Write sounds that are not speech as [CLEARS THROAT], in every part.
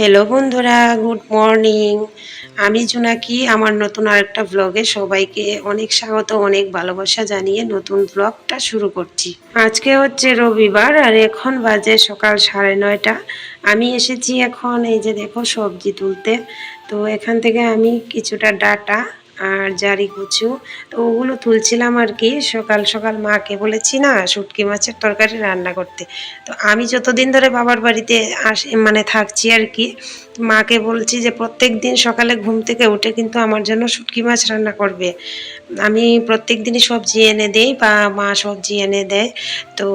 Hello বন্ধুরা good morning আমি জোনাকি, আমার নতুন আরেকটা ব্লগে সবাইকে অনেক স্বাগত, অনেক ভালোবাসা জানিয়ে নতুন ব্লগটা শুরু করছি। আজকে হচ্ছে রবিবার আর এখন বাজে সকাল সাড়ে নয়টা। আমি এসেছি এখন এই যে দেখো সবজি তুলতে। তো এখান থেকে আমি কিছুটা ডাটা আর জারি কুচু, তো ওগুলো তুলছিলাম আর কি। সকাল সকাল মাকে বলেছি, না, শুটকি মাছের তরকারি রান্না করতে। তো আমি যতদিন ধরে বাবার বাড়িতে আস মানে থাকছি আর কি, মাকে বলছি যে প্রত্যেক দিন সকালে ঘুম থেকে উঠে কিন্তু আমার জন্য শুটকি মাছ রান্না করবে। আমি প্রত্যেক দিনই সবজি এনে দেই বা মা সবজি এনে দেয়। তো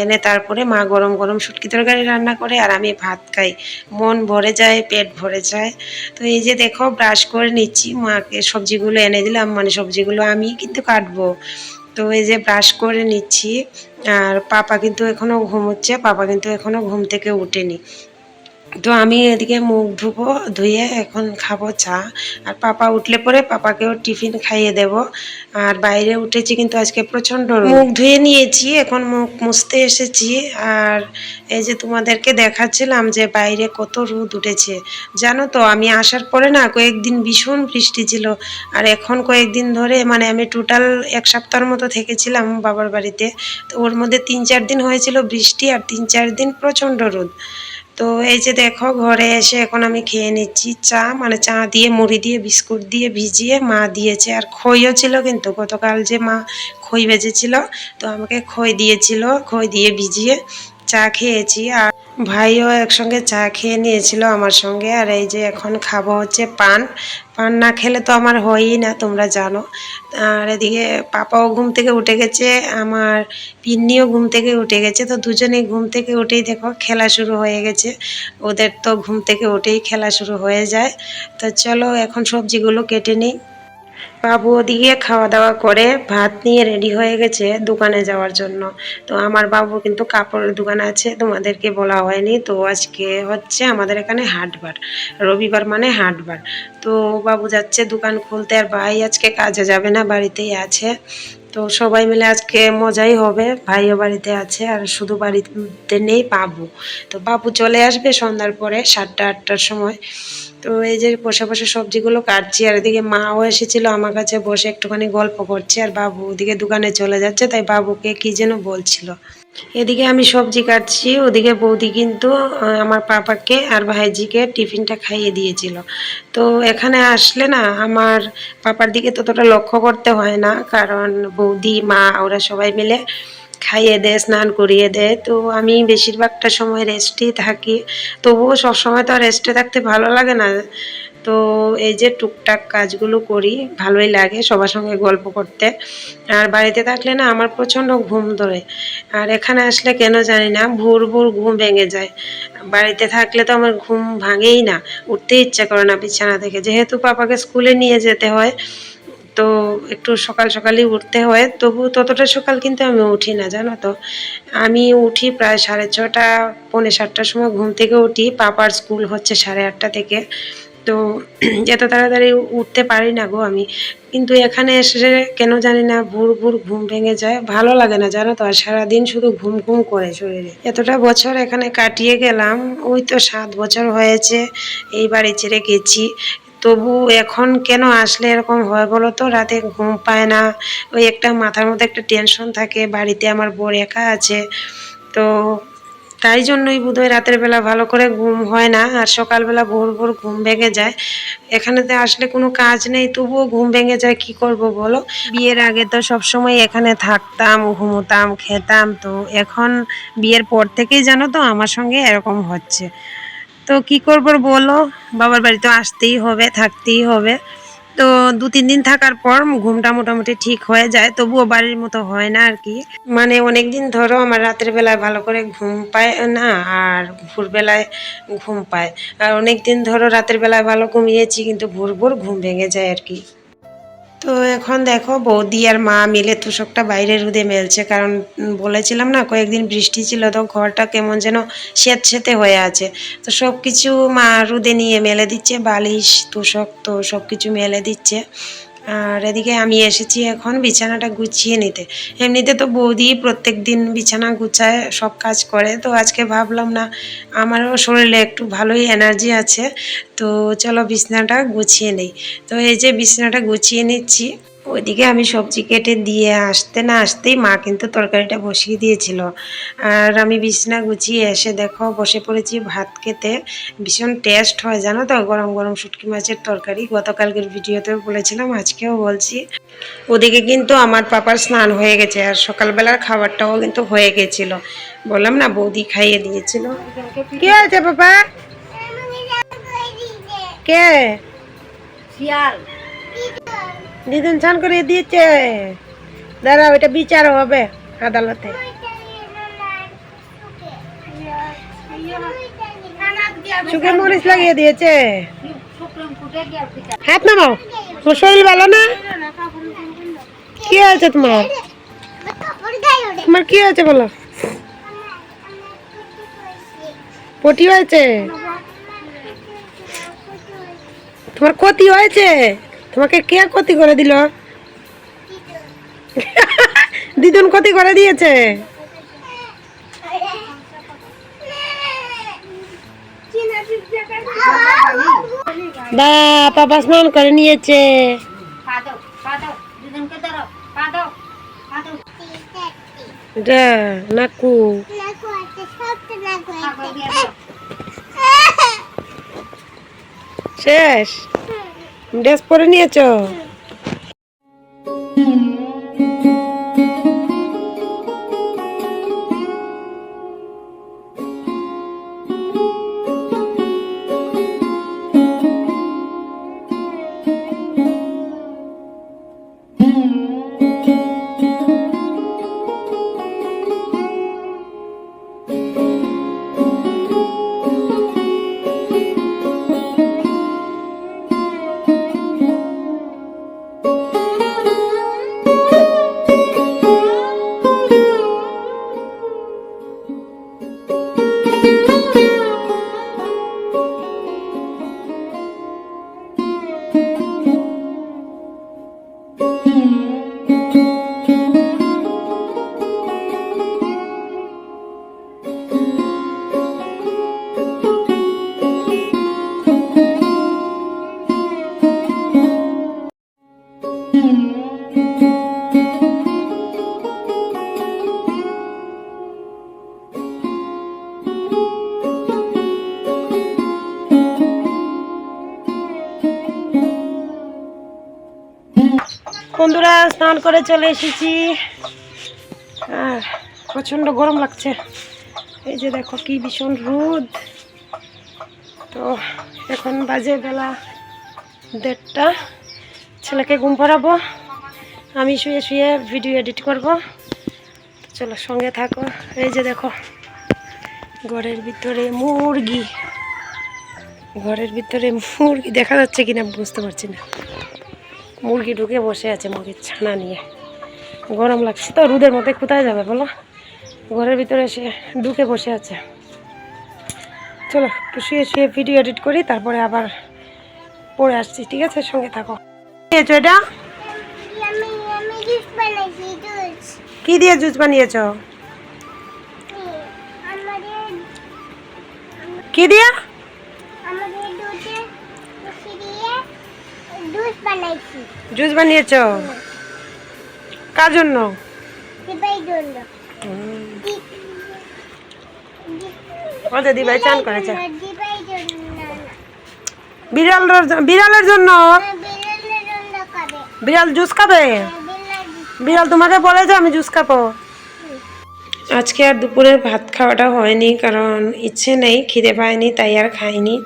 এনে তারপরে মা গরম গরম শুটকি তরকারি রান্না করে আর আমি ভাত খাই। মন ভরে যায়, পেট ভরে যায়। তো এই যে দেখো, ব্রাশ করে নিচ্ছি। মাকে সবজিগুলো এনে দিলাম মানে সবজিগুলো আমি কিন্তু কাটবো। তো এই যে ব্রাশ করে নিচ্ছি। আর পাপা কিন্তু এখনও ঘুমোচ্ছে, পাপা কিন্তু এখনও ঘুম থেকে উঠেনি। তো আমি এদিকে মুখ ধুবো, ধুয়ে এখন খাব চা। আর পাপা উঠলে পরে পাপাকেও টিফিন খাইয়ে দেব। আর বাইরে উঠেছি কিন্তু আজকে প্রচণ্ড মুখ ধুয়ে নিয়েছি, এখন মুখ মুছতে এসেছি। আর এই যে তোমাদেরকে দেখাচ্ছিলাম যে বাইরে কত রোদ উঠেছে। জানো তো, আমি আসার পরে না কয়েকদিন ভীষণ বৃষ্টি ছিল। আর এখন কয়েকদিন ধরে মানে আমি টোটাল এক সপ্তাহের মতো থেকেছিলাম বাবার বাড়িতে। তো ওর মধ্যে তিন চার দিন হয়েছিল বৃষ্টি, আর তিন চার দিন প্রচণ্ড রোদ। তো এই যে দেখো, ঘরে এসে এখন আমি খেয়ে নিচ্ছি চা মানে চা দিয়ে, মুড়ি দিয়ে, বিস্কুট দিয়ে ভিজিয়ে মা দিয়েছে। আর খইও ছিল কিন্তু, গতকাল যে মা খই ভেজেছিল, তো আমাকে খই দিয়েছিল, খই দিয়ে ভিজিয়ে চা খেয়েছি। আর ভাইও একসঙ্গে চা খেয়ে নিয়েছিল আমার সঙ্গে। আর এই যে এখন খাব হচ্ছে পান। পান না খেলে তো আমার হয়ই না, তোমরা জানো। আর এদিকে পাপাও ঘুম থেকে উঠে গেছে, আমার পিন্নিও ঘুম থেকে উঠে গেছে। তো দুজনেই ঘুম থেকে উঠেই দেখো খেলা শুরু হয়ে গেছে। ওদের তো ঘুম থেকে উঠেই খেলা শুরু হয়ে যায়। তো চলো এখন সবজিগুলো কেটে নিই। বাবু ওদিকে খাওয়া দাওয়া করে ভাত নিয়ে রেডি হয়ে গেছে দোকানে যাওয়ার জন্য। তো আমার বাবু কিন্তু কাপড়ের দোকান আছে, তোমাদেরকে বলা হয়নি। তো আজকে হচ্ছে আমাদের এখানে হাটবার, রবিবার মানে হাটবার। তো বাবু যাচ্ছে দোকান খুলতে আর ভাই আজকে কাজে যাবে না, বাড়িতেই আছে। তো সবাই মিলে আজকে মজাই হবে, ভাইও বাড়িতে আছে আর শুধু বাড়িতে নেই বাবু। তো বাবু চলে আসবে সন্ধ্যার পরে সাতটা, আটটার সময়। তো এই যে বসে বসে সবজিগুলো কাটছি, আর এদিকে মাও এসেছিল আমার কাছে বসে একটুখানি গল্প করছে, আর বাবু ওদিকে দোকানে চলে যাচ্ছে, তাই বাবুকে কি যেন বলছিল। এদিকে আমি সবজি কাটছি, ওদিকে বৌদি কিন্তু আমার পাপাকে আর ভাইজিকে টিফিনটা খাইয়ে দিয়েছিল। তো এখানে আসলে না, আমার পাপার দিকে ততটা লক্ষ্য করতে হয় না, কারণ বৌদি, মা, ওরা সবাই মিলে খাইয়ে দেয় স্নান করিয়ে দেয় তো আমি বেশিরভাগটা সময় রেস্টেই থাকি। তবুও সবসময় তো রেস্টে থাকতে ভালো লাগে না। তো এই যে টুকটাক কাজগুলো করি, ভালোই লাগে সবার সঙ্গে গল্প করতে। আর বাড়িতে থাকলে না আমার প্রচণ্ড ঘুম ধরে। আর এখানে আসলে কেন জানি না, ভোর ভোর ঘুম ভেঙে যায়। বাড়িতে থাকলে তো আমার ঘুম ভাঙেই না, উঠতে ইচ্ছা করে না বিছানা থেকে। যেহেতু পাপাকে স্কুলে নিয়ে যেতে হয় তো একটু সকাল সকালই উঠতে হয়। তবু ততটা সকাল কিন্তু আমি উঠি না, জানো তো। আমি উঠি প্রায় সাড়ে ছটা, পৌনে সাতটার সময় ঘুম থেকে উঠি। পাপার স্কুল হচ্ছে সাড়ে আটটা থেকে। তো এত তাড়াতাড়ি উঠতে পারি না গো আমি। কিন্তু এখানে এসে কেন জানি না ভুর ভুর ঘুম ভেঙে যায়। ভালো লাগে না, জানো তো, আর সারাদিন শুধু ঘুম ঘুম করে শরীরে। এতটা বছর এখানে কাটিয়ে গেলাম, ওই তো সাত বছর হয়েছে এই বাড়ি ছেড়ে গেছি। তবু এখন কেন আসলে এরকম হয় বলো তো? রাতে ঘুম পায় না। ওই একটা মাথার মধ্যে একটা টেনশন থাকে। বাড়িতে আমার বর একা আছে। তো তাই জন্যই বোধহয় রাতের বেলা ভালো করে ঘুম হয় না। আর সকালবেলা ভোর ভোর ঘুম ভেঙে যায়। এখানেতে আসলে কোনো কাজ নেই। তবুও ঘুম ভেঙে যায়। কি করব বলো? বিয়ের আগে তো সব সময় এখানে থাকতাম, ঘুমোতাম, খেতাম। তো এখন বিয়ের পর থেকেই জানো তো আমার সঙ্গে এরকম হচ্ছে। তো কি করব বলো? বাবার বাড়ি তো আসতেই হবে, থাকতেই হবে। তো দু, তিন দিন থাকার পর ঘুমটা মোটামুটি ঠিক হয়ে যায়, তবুও বাড়ির মতো হয় না আর কি। মানে অনেক দিন ধরো আমার রাতের বেলায় ভালো করে ঘুম পায় না, আর ভোরবেলায় ঘুম পায়। আর অনেক দিন ধরো রাতের বেলায় ভালো ঘুমিয়েছি, কিন্তু ভোর ভোর ঘুম ভেঙে যায় আর কি। তো এখন দেখো বৌদি আর মা মিলে তুষকটা বাইরে রুদে মেলছে, কারণ বলেছিলাম না কয়েকদিন বৃষ্টি ছিল তো ঘরটা কেমন যেন স্যাঁত স্যাঁতে হয়ে আছে। তো সব কিছু মা রুদে নিয়ে মেলে দিচ্ছে, বালিশ, তুষক তো সব কিছু মেলে দিচ্ছে। আর এদিকে আমি এসেছি এখন বিছানাটা গুছিয়ে নিতে। এমনিতে তো বৌদি প্রত্যেক দিন বিছানা গুছায়, সব কাজ করে। তো আজকে ভাবলাম না, আমারও শরীরে একটু ভালোই এনার্জি আছে। তো চলো বিছানাটা গুছিয়ে নেই। তো এই যে বিছানাটা গুছিয়ে নিচ্ছি। ওইদিকে আমি সবজি কেটে দিয়ে আসতে না আসতেই মা কিন্তু তরকারিটা বসিয়ে দিয়েছিল। আর আমি বিছনা গুছিয়ে এসে দেখো বসে পড়েছি ভাত খেতে। ভীষণ টেস্ট হয় জানো তো? গরম গরম শুটকি মাছের তরকারি। গতকালকের ভিডিওতেও বলেছিলাম আজকেও বলছি। ওদিকে কিন্তু আমার পাপার স্নান হয়ে গেছে আর সকালবেলার খাবারটাও কিন্তু হয়ে গেছিল। বললাম না বৌদি খাইয়ে দিয়েছিল। কি হয়েছে পাপা? কে? শিয়াল। দিদুন চান করে দিয়েছে, দাঁড়াও, এটা বিচার হবে আদালতে। চোখে মরিচ লাগিয়ে দিয়েছে। হাত নামাও। তোমার শরীর ভালো না? কি হয়েছে তোমার? তোমার কি হয়েছে বলো? পটি হয়েছে? তোমার ক্ষতি হয়েছে? তোমাকে কে ক্ষতি করে দিল? দিদুন ক্ষতি করে দিয়েছে। বা পাপা স্নান করে নিয়েছে। নাকু। শেষ। ড্রেস পরে নিয়েছো? বন্ধুরা, স্নান করে চলে এসেছি। আর প্রচণ্ড গরম লাগছে। এই যে দেখো কি ভীষণ রোদ। তো এখন বাজে বেলা দেড়টা। ছেলেকে ঘুম পাড়াবো। আমি শুয়ে শুয়ে ভিডিও এডিট করব। চলো সঙ্গে থাকো। এই যে দেখো, ঘরের ভিতরে মুরগি। ঘরের ভিতরে মুরগি দেখা যাচ্ছে কিনা বুঝতে পারছি না। মুরগি ঢুকে বসে আছে, মুরগির ছানা নিয়ে। গরম লাগছে তো, রোদের মধ্যে কোথায় যাবে বলো? ঘরের ভিতরে এসে ঢুকে বসে আছে। চলো একটু শুয়ে শুয়ে ভিডিও এডিট করি, তারপরে আবার পরে আসছি, ঠিক আছে? সঙ্গে থাকো। নিয়েছো এটা? কি দিয়ে জুস বানিয়েছো? কি দিয়া? জুস বানিয়েছো। কার জন্য? চান করেছে। বিড়ালের বিড়ালের জন্য? খাবে বিড়াল জুস খাবে? বিড়াল তোমাকে বলে যে আমি জুস খাব। আজকে আর দুপুরের ভাত খাওয়াটা হয়নি, কারণ ইচ্ছে নেই, খিদে পায়নি, তাই আর খাইনি।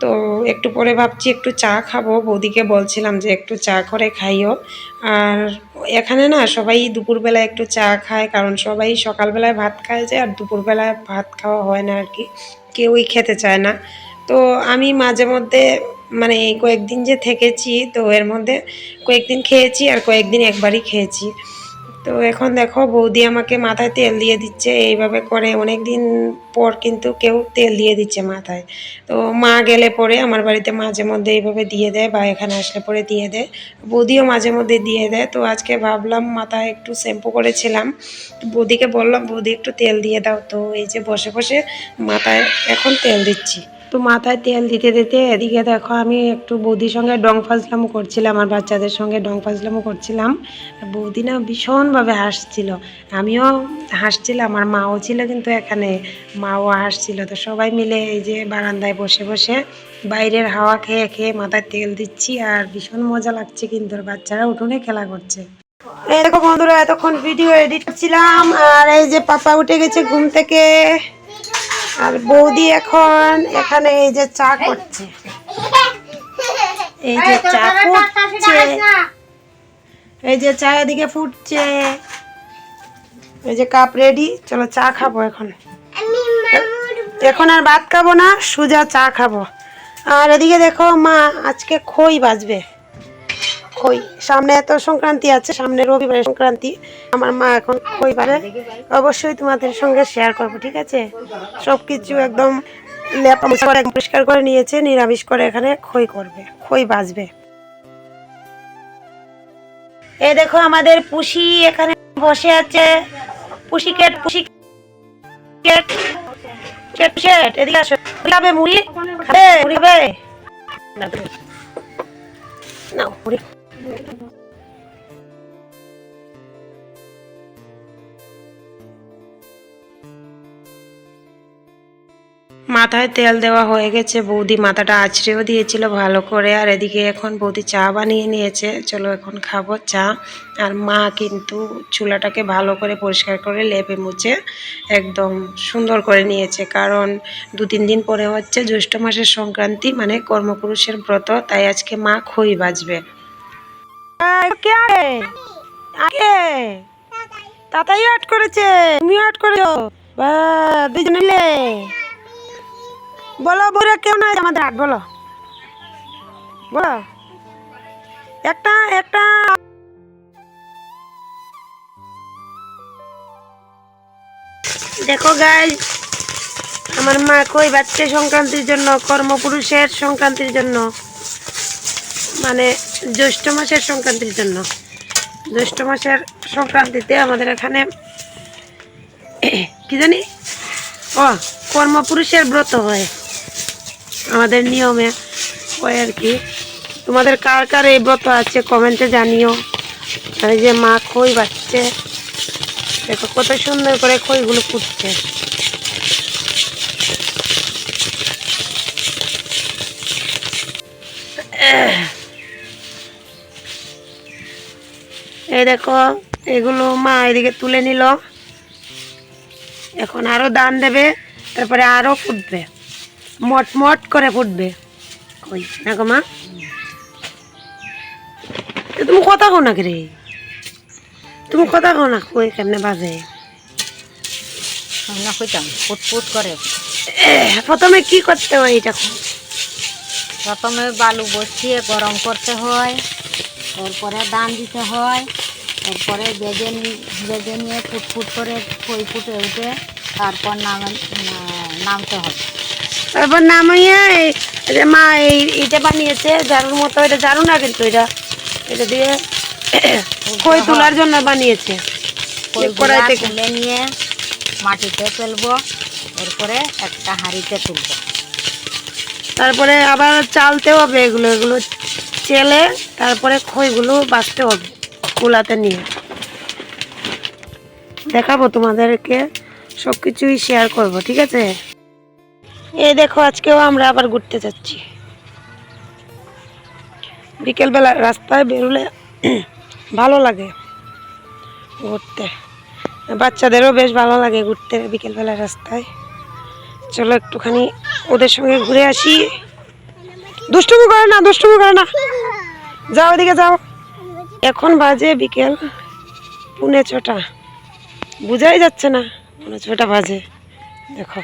তো একটু পরে ভাবছি একটু চা খাব। বৌদিকে বলছিলাম যে একটু চা করে খাইও। আর এখানে না সবাই দুপুরবেলায় একটু চা খায়, কারণ সবাই সকালবেলায় ভাত খায় যে, আর দুপুরবেলায় ভাত খাওয়া হয় না আর কি। কেউই খেতে চায় না। তো আমি মাঝে মধ্যে মানে এই কয়েকদিন যে থেকেছি, তো এর মধ্যে কয়েকদিন খেয়েছি আর কয়েকদিন একবারই খেয়েছি। তো এখন দেখো বৌদি আমাকে মাথায় তেল দিয়ে দিচ্ছে, এইভাবে করে অনেক দিন পর কিন্তু কেউ তেল দিয়ে দিচ্ছে মাথায়। তো মা গেলে পরে, আমার বাড়িতে মাঝে মধ্যে এইভাবে দিয়ে দেয় বা এখানে আসলে পরে দিয়ে দেয়। বৌদিও মাঝে মধ্যে দিয়ে দেয়, তো আজকে ভাবলাম মাথায় একটু শ্যাম্পু করেছিলাম। তো বৌদিকে বললাম, বৌদি একটু তেল দিয়ে দাও। তো এই যে বসে বসে মাথায় এখন তেল দিচ্ছি। তো মাথায় তেল দিতে দিতে এদিকে দেখো আমি একটু বৌদির সঙ্গে ডং ফাজলামও করছিলাম আমার বাচ্চাদের সঙ্গে ডং ফাজলামও করছিলাম। বৌদি না ভীষণভাবে হাসছিল। আমিও হাসছিলাম, আর মাও ছিল কিন্তু এখানে, মাও হাসছিল। তো সবাই মিলে এই যে বারান্দায় বসে বসে বাইরের হাওয়া খেয়ে খেয়ে মাথায় তেল দিচ্ছি, আর ভীষণ মজা লাগছে কিন্তু বাচ্চারা উঠোনে খেলা করছে। এই দেখো বন্ধুরা, এতক্ষণ ভিডিও এডিট করছিলাম, আর এই যে পাপা উঠে গেছে ঘুম থেকে। আর বৌদি এখন এখানে এই যে চা করছে। এই যে চা ফুটছে। এই যে চা এদিকে ফুটছে। এই যে কাপ রেডি, চলো চা খাব এখন। এখন আর ভাত খাব না, সুজা চা খাব। আর এদিকে দেখো মা আজকে খই বাজবে। খই সামনে এত সংক্রান্তি আছে, সামনে রবিবারের সংক্রান্তি। আমার মা এখন খই বাজে অবশ্যই তোমাদের সঙ্গে শেয়ার করব, ঠিক আছে? সব কিছু একদম পরিষ্কার করে নিয়েছে, নিরামিষ করে এখানে খই করবে, খই বাজবে। এই দেখো আমাদের পুষি এখানে বসে আছে। পুষি কেট পুষি কেট শেট শেট এদিকে আসো। মুড়ি খাবে মুড়ি? খাবে না, মুড়ি মাথায় তেল দেওয়া হয়ে গেছে। বৌদি মাথাটা আছড়েও দিয়েছিল ভালো করে। আর এদিকে এখন বৌদি চা বানিয়ে নিয়েছে। চলো এখন খাব চা। আর মা কিন্তু চুলাটাকে ভালো করে পরিষ্কার করে লেপে মুছে একদম সুন্দর করে নিয়েছে। কারণ দু তিন দিন পরে হচ্ছে জ্যৈষ্ঠ মাসের সংক্রান্তি মানে কর্মপুরুষের ব্রত। তাই আজকে মা খই বাজবে। বলো কেউ নাই আমাদের আট বলো। বলো। একটা একটা। দেখো গাই আমার মা কই বাচ্চা সংক্রান্তির জন্য, কর্মপুরুষের সংক্রান্তির জন্য? মানে জ্যৈষ্ঠ মাসের সংক্রান্তির জন্য। জ্যৈষ্ঠ মাসের সংক্রান্তিতে আমাদের এখানে কি জানি? ও, কর্মপুরুষের ব্রত হয়। আমাদের নিয়মে হয় আর কি। তোমাদের কার কার এই ব্রত আছে কমেন্টে জানিও। এই যে মা খই বাচ্চে দেখো কত সুন্দর করে খইগুলো ফুটছে। এই দেখো এগুলো মা এদিকে তুলে নিল। এখন আরও দান দেবে তারপরে আরও ফুটবে। মট মট করে ফুটবে। কই? না গো মা তুমি কথা কো না রে? তুমি কথা কো না কই কেমনে বাজে? আমরা কইতাম ফুটফুট করে। প্রথমে কি করতে হয় এটা? প্রথমে বালু বসিয়ে গরম করতে হয়। তারপরে দান দিতে হয়। এরপরে বেজে বেজে নিয়ে ফুটফুট করে খই ফুটে উঠে তারপর নাম নামতে হবে তারপর নামাইয়া এই এই যে মা এই এটা বানিয়েছে জারুর মতো এটা ঝাড়ু না কিন্তু এটা? এটা দিয়ে খই তোলার জন্য বানিয়েছে? তুলে নিয়ে মাটিতে ফেলব এরপরে একটা হাঁড়িতে তুলবো। তারপরে আবার চালতে হবে এগুলো এগুলো চেলে তারপরে খইগুলো বাছতে হবে কুলাতে নিয়ে। দেখাবো তোমাদেরকে সব কিছুই শেয়ার করব, ঠিক আছে? এই দেখো, আজকেও আমরা আবার ঘুরতে যাচ্ছি। বিকেলবেলা রাস্তায় বেরোলে [CLEARS THROAT] ভালো লাগে ঘুরতে। বাচ্চাদেরও বেশ ভালো লাগে ঘুরতে বিকেলবেলা রাস্তায়। চলো একটুখানি ওদের সঙ্গে ঘুরে আসি। দুষ্টুমি করে না, দুষ্টুমি করে না। যাও ওদিকে যাও। এখন বাজে বিকেল পুনে ছটা। বুঝাই যাচ্ছে না, পুনে ছটা বাজে। দেখো।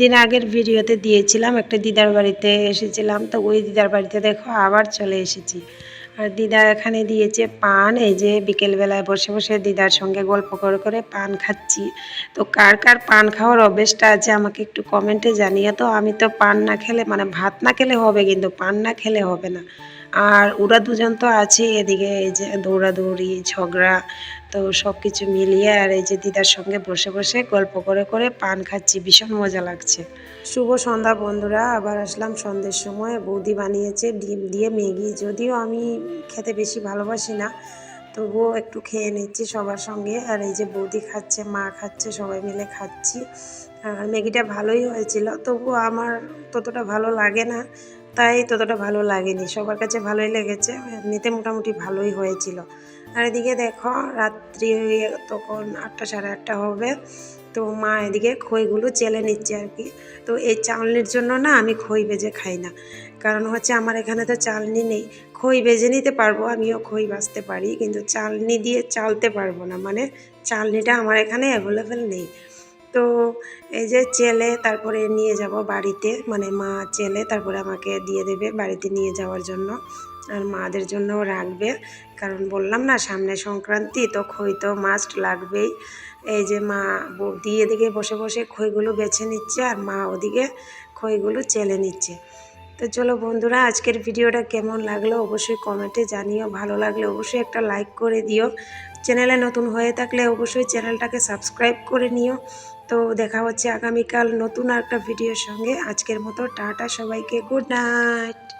দিন আগের ভিডিওতে দিয়েছিলাম, একটা দিদার বাড়িতে এসেছিলাম। তো ওই দিদার বাড়িতে দেখো আবার চলে এসেছি। আর দিদা এখানে দিয়েছে পান, এই যে বিকেলবেলায় বসে বসে দিদার সঙ্গে গল্প করে করে পান খাচ্ছি। তো কার কার পান খাওয়ার অভ্যেসটা আছে আমাকে একটু কমেন্টে জানিয়ে তো। আমি তো পান না খেলে মানে ভাত না খেলে হবে কিন্তু পান না খেলে হবে না। আর ওরা দুজন তো আছে, এদিকে এই যে দৌড়াদৌড়ি, ঝগড়া তো সব কিছু মিলিয়ে আর এই যে দিদার সঙ্গে বসে বসে গল্প করে করে পান খাচ্ছি, ভীষণ মজা লাগছে। শুভ সন্ধ্যা বন্ধুরা, আবার আসলাম সন্ধ্যের সময়। বৌদি বানিয়েছে ডিম দিয়ে ম্যাগি, যদিও আমি খেতে বেশি ভালোবাসি না, তবুও একটু খেয়ে নিচ্ছি সবার সঙ্গে। আর এই যে বৌদি খাচ্ছে, মা খাচ্ছে, সবাই মিলে খাচ্ছি। আর ম্যাগিটা ভালোই হয়েছিল, তবুও আমার ততটা ভালো লাগে না। তাই ততটা ভালো লাগেনি। সবার কাছে ভালোই লেগেছে এমনিতে মোটামুটি ভালোই হয়েছিল। আর এদিকে দেখো, রাত্রি তখন আটটা সাড়ে আটটা হবে, তো মা এদিকে খইগুলো চেলে নিচ্ছে আর কি। তো এই চালনির জন্য না আমি খই বেজে খাই না, কারণ হচ্ছে আমার এখানে তো চালনি নেই। খই বেজে নিতে পারব, আমিও খই বাঁচতে পারি, কিন্তু চালনি দিয়ে চালতে পারব না। মানে চালনিটা আমার এখানে অ্যাভেলেবেল নেই। তো এই যে চেলে তারপরে নিয়ে যাব বাড়িতে মানে মা চেলে তারপরে আমাকে দিয়ে দেবে বাড়িতে নিয়ে যাওয়ার জন্য। আর মাদের জন্যও রাখবে, কারণ বললাম না সামনে সংক্রান্তি, তো খই তো মাস্ট লাগবেই। এই যে মা বৌদি এদিকে বসে বসে খইগুলো বেছে নিচ্ছে আর মা ওদিকে খইগুলো চেলে নিচ্ছে। তো চলো বন্ধুরা, আজকের ভিডিওটা কেমন লাগল অবশ্যই কমেন্টে জানিও। ভালো লাগলে অবশ্যই একটা লাইক করে দিও। চ্যানেলে নতুন হয়ে থাকলে অবশ্যই চ্যানেলটাকে সাবস্ক্রাইব করে নিও। তো দেখা হচ্ছে আগামীকাল নতুন একটা ভিডিওর সঙ্গে। আজকের মতো টাটা সবাইকে গুড নাইট।